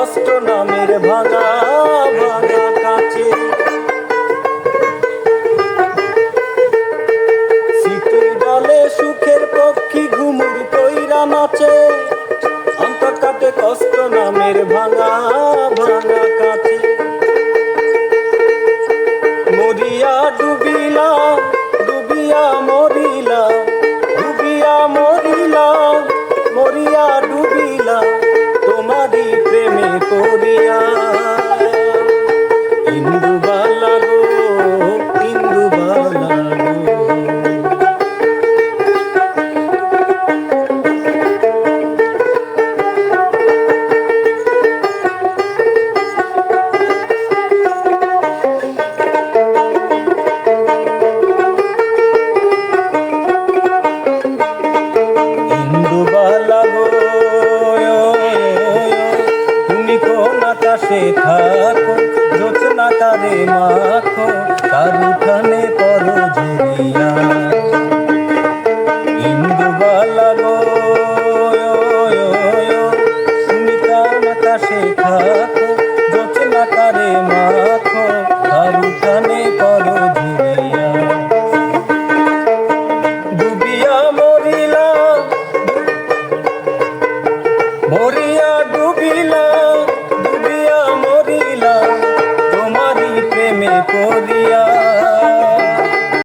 অষ্ট নামের ভাঙা ভাঙা কাছে। শীতের ডালে সুখের পক্ষী ঘুমুর তৈরা নাচে। অন্তর কাটে কষ্ট নামের ভাঙা করিয়া বাতাসে থাকো জোৎস্না কারে মাখো তার উঠানে করো